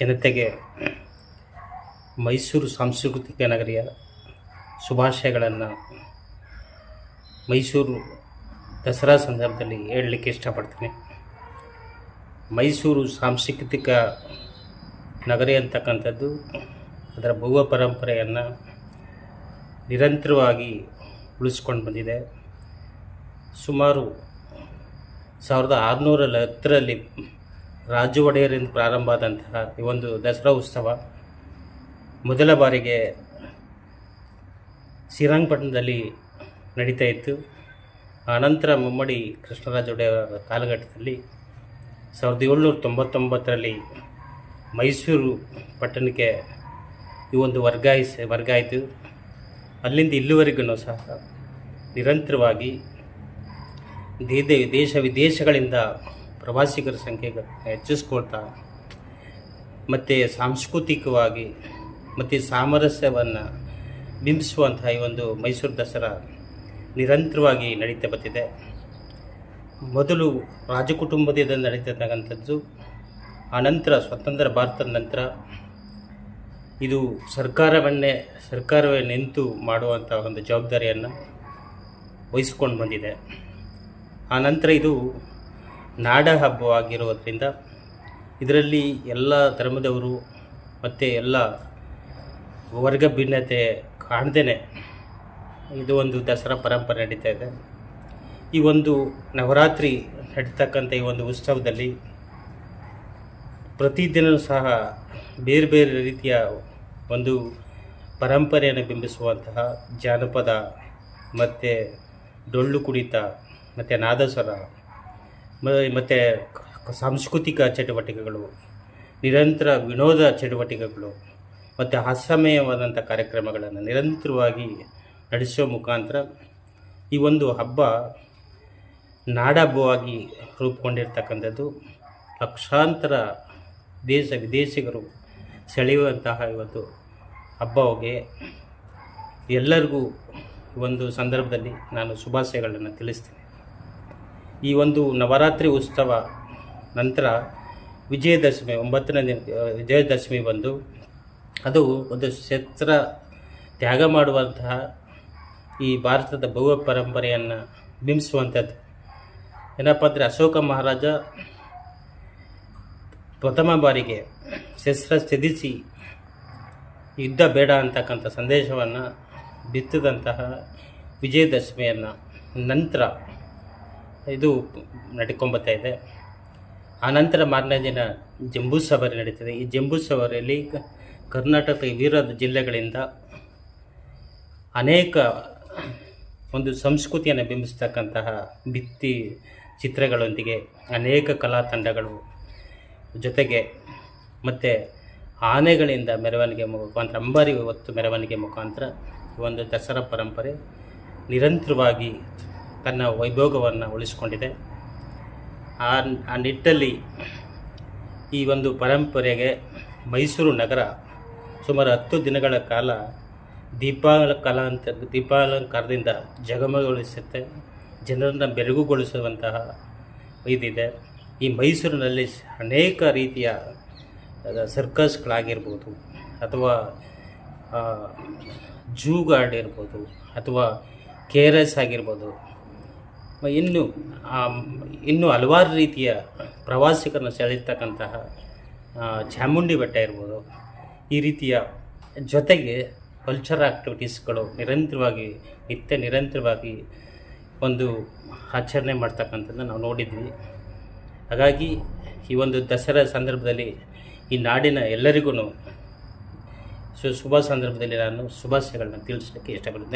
ಜನತೆಗೆ ಮೈಸೂರು ಸಾಂಸ್ಕೃತಿಕ ನಗರಿಯ ಶುಭಾಶಯಗಳನ್ನು ಮೈಸೂರು ದಸರಾ ಸಂದರ್ಭದಲ್ಲಿ ಹೇಳಲಿಕ್ಕೆ ಇಷ್ಟಪಡ್ತೀನಿ. ಮೈಸೂರು ಸಾಂಸ್ಕೃತಿಕ ನಗರಿ ಅಂತಕ್ಕಂಥದ್ದು ಅದರ ಭೂವ ಪರಂಪರೆಯನ್ನು ನಿರಂತರವಾಗಿ ಉಳಿಸ್ಕೊಂಡು ಬಂದಿದೆ. ಸುಮಾರು ಸಾವಿರದ ಆರುನೂರಲ್ಲಿ ಹತ್ತರಲ್ಲಿ ರಾಜು ಒಡೆಯರಿಂದ ಪ್ರಾರಂಭ ಆದಂತಹ ಈ ಒಂದು ದಸರಾ ಉತ್ಸವ ಮೊದಲ ಬಾರಿಗೆ ಶ್ರೀರಂಗಪಟ್ಟಣದಲ್ಲಿ ನಡೀತಾ ಇತ್ತು. ಆನಂತರ ಮುಮ್ಮಡಿ ಕೃಷ್ಣರಾಜ ಒಡೆಯರ ಕಾಲಘಟ್ಟದಲ್ಲಿ ಸಾವಿರದ ಏಳ್ನೂರ ತೊಂಬತ್ತೊಂಬತ್ತರಲ್ಲಿ ಮೈಸೂರು ಪಟ್ಟಣಕ್ಕೆ ಈ ಒಂದು ವರ್ಗಾಯಿಸಿ, ವರ್ಗಾಯಿತು. ಅಲ್ಲಿಂದ ಇಲ್ಲಿವರೆಗೂ ಸಹ ನಿರಂತರವಾಗಿ ದೇಶ ವಿದೇಶಗಳಿಂದ ಪ್ರವಾಸಿಗರ ಸಂಖ್ಯೆ ಹೆಚ್ಚಿಸ್ಕೊಳ್ತಾ ಮತ್ತು ಸಾಂಸ್ಕೃತಿಕವಾಗಿ ಮತ್ತು ಸಾಮರಸ್ಯವನ್ನು ಬಿಂಬಿಸುವಂತಹ ಈ ಒಂದು ಮೈಸೂರು ದಸರಾ ನಿರಂತರವಾಗಿ ನಡೀತಾ ಬರ್ತಿದೆ. ಮೊದಲು ರಾಜಕುಟುಂಬದಿಂದ ನಡೀತಿರ್ತಕ್ಕಂಥದ್ದು ಆನಂತರ ಸ್ವತಂತ್ರ ಭಾರತದ ನಂತರ ಇದು ಸರ್ಕಾರವನ್ನೇ, ಸರ್ಕಾರವೇ ನಿಂತು ಮಾಡುವಂಥ ಒಂದು ಜವಾಬ್ದಾರಿಯನ್ನು ವಹಿಸ್ಕೊಂಡು ಬಂದಿದೆ. ಆನಂತರ ಇದು ನಾಡ ಹಬ್ಬವಾಗಿರೋದ್ರಿಂದ ಇದರಲ್ಲಿ ಎಲ್ಲ ಧರ್ಮದವರು ಮತ್ತು ಎಲ್ಲ ವರ್ಗ ಭಿನ್ನತೆ ಕಾಣ್ದೇ ಇದು ಒಂದು ದಸರಾ ಪರಂಪರೆ ನಡೀತಾ ಇದೆ. ಈ ಒಂದು ನವರಾತ್ರಿ ನಡೀತಕ್ಕಂಥ ಈ ಒಂದು ಉತ್ಸವದಲ್ಲಿ ಪ್ರತಿದಿನ ಸಹ ಬೇರೆ ಬೇರೆ ರೀತಿಯ ಒಂದು ಪರಂಪರೆಯನ್ನು ಬಿಂಬಿಸುವಂತಹ ಜಾನಪದ ಮತ್ತು ಡೊಳ್ಳು ಕುಣಿತ ಮತ್ತು ನಾದಸ್ವರ ಮತ್ತು ಸಾಂಸ್ಕೃತಿಕ ಚಟುವಟಿಕೆಗಳು, ನಿರಂತರ ವಿನೋದ ಚಟುವಟಿಕೆಗಳು, ಮತ್ತು ಅಸಮಯವಾದಂಥ ಕಾರ್ಯಕ್ರಮಗಳನ್ನು ನಿರಂತರವಾಗಿ ನಡೆಸುವ ಮುಖಾಂತರ ಈ ಒಂದು ಹಬ್ಬ ನಾಡಹಬ್ಬವಾಗಿ ರೂಪುಗೊಂಡಿರ್ತಕ್ಕಂಥದ್ದು. ಲಕ್ಷಾಂತರ ದೇಶ ವಿದೇಶಿಗರು ಸೆಳೆಯುವಂತಹ ಇವತ್ತು ಹಬ್ಬವಿಗೆ ಎಲ್ಲರಿಗೂ ಒಂದು ಸಂದರ್ಭದಲ್ಲಿ ನಾನು ಶುಭಾಶಯಗಳನ್ನು ತಿಳಿಸ್ತೀನಿ. ಈ ಒಂದು ನವರಾತ್ರಿ ಉತ್ಸವ ನಂತರ ವಿಜಯದಶಮಿ, ಒಂಬತ್ತನೇ ದಿನ ವಿಜಯದಶಮಿ ಬಂದು ಅದು ಒಂದು ಶಸ್ತ್ರ ತ್ಯಾಗ ಮಾಡುವಂತಹ ಈ ಭಾರತದ ಭವ್ಯ ಪರಂಪರೆಯನ್ನು ಬಿಂಬಿಸುವಂಥದ್ದು. ಏನಪ್ಪ ಅಂದರೆ ಅಶೋಕ ಮಹಾರಾಜ ಪ್ರಥಮ ಬಾರಿಗೆ ಶಸ್ತ್ರ ಸ್ಥಿತಿಸಿ ಯುದ್ಧ ಬೇಡ ಅಂತಕ್ಕಂಥ ಸಂದೇಶವನ್ನು ಬಿತ್ತಿದಂತಹ ವಿಜಯದಶಮಿಯನ್ನು ನಂತರ ಇದು ನಡ್ಕೊಂಬತ್ತಾ ಇದೆ. ಆನಂತರ ಮಾರನೇ ದಿನ ಜಂಬೂ ಸವಾರಿ ನಡೀತದೆ. ಈ ಜಂಬೂ ಸವಾರಿಯಲ್ಲಿ ಕರ್ನಾಟಕ ವಿವಿಧ ಜಿಲ್ಲೆಗಳಿಂದ ಅನೇಕ ಒಂದು ಸಂಸ್ಕೃತಿಯನ್ನು ಬಿಂಬಿಸ್ತಕ್ಕಂತಹ ಭಿತ್ತಿ ಚಿತ್ರಗಳೊಂದಿಗೆ ಅನೇಕ ಕಲಾ ತಂಡಗಳು ಜೊತೆಗೆ ಮತ್ತು ಆನೆಗಳಿಂದ ಮೆರವಣಿಗೆ ಮುಖಾಂತರ ಅಂಬಾರಿ ಹೊತ್ತು ಮೆರವಣಿಗೆ ಮುಖಾಂತರ ಒಂದು ದಸರಾ ಪರಂಪರೆ ನಿರಂತರವಾಗಿ ತನ್ನ ವೈಭೋಗವನ್ನು ಉಳಿಸಿಕೊಂಡಿದೆ. ಆ ನಿಟ್ಟಲ್ಲಿ ಈ ಒಂದು ಪರಂಪರೆಗೆ ಮೈಸೂರು ನಗರ ಸುಮಾರು ಹತ್ತು ದಿನಗಳ ಕಾಲ ದೀಪಾಲಂಕಾರ ದೀಪಾಲಂಕಾರದಿಂದ ಜಗಮಗೊಳಿಸುತ್ತೆ, ಜನರನ್ನು ಬೆರಗುಗೊಳಿಸುವಂತಹ ಇದಿದೆ. ಈ ಮೈಸೂರಿನಲ್ಲಿ ಅನೇಕ ರೀತಿಯ ಸರ್ಕಸ್ಗಳಾಗಿರ್ಬೋದು, ಅಥವಾ ಜೂ ಗಾರ್ಡ್ ಇರ್ಬೋದು, ಅಥವಾ ಕೆ ಆರ್ ಎಸ್ ಆಗಿರ್ಬೋದು ಇನ್ನು ಇನ್ನೂ ಹಲವಾರು ರೀತಿಯ ಪ್ರವಾಸಿಗರನ್ನು ಸೆಳೆಯತಕ್ಕಂತಹ ಚಾಮುಂಡಿ ಬೆಟ್ಟ ಇರ್ಬೋದು. ಈ ರೀತಿಯ ಜೊತೆಗೆ ಕಲ್ಚರ್ ಆ್ಯಕ್ಟಿವಿಟೀಸ್ಗಳು ನಿರಂತರವಾಗಿ, ನಿತ್ಯ ನಿರಂತರವಾಗಿ ಒಂದು ಆಚರಣೆ ಮಾಡ್ತಕ್ಕಂಥದ್ದನ್ನು ನಾವು ನೋಡಿದ್ವಿ. ಹಾಗಾಗಿ ಈ ಒಂದು ದಸರಾ ಸಂದರ್ಭದಲ್ಲಿ ಈ ನಾಡಿನ ಎಲ್ಲರಿಗೂ ಶುಭ ಸಂದರ್ಭದಲ್ಲಿ ನಾನು ಶುಭಾಶಯಗಳನ್ನು ತಿಳಿಸಲಿಕ್ಕೆ ಇಷ್ಟಪಡ್ತೇನೆ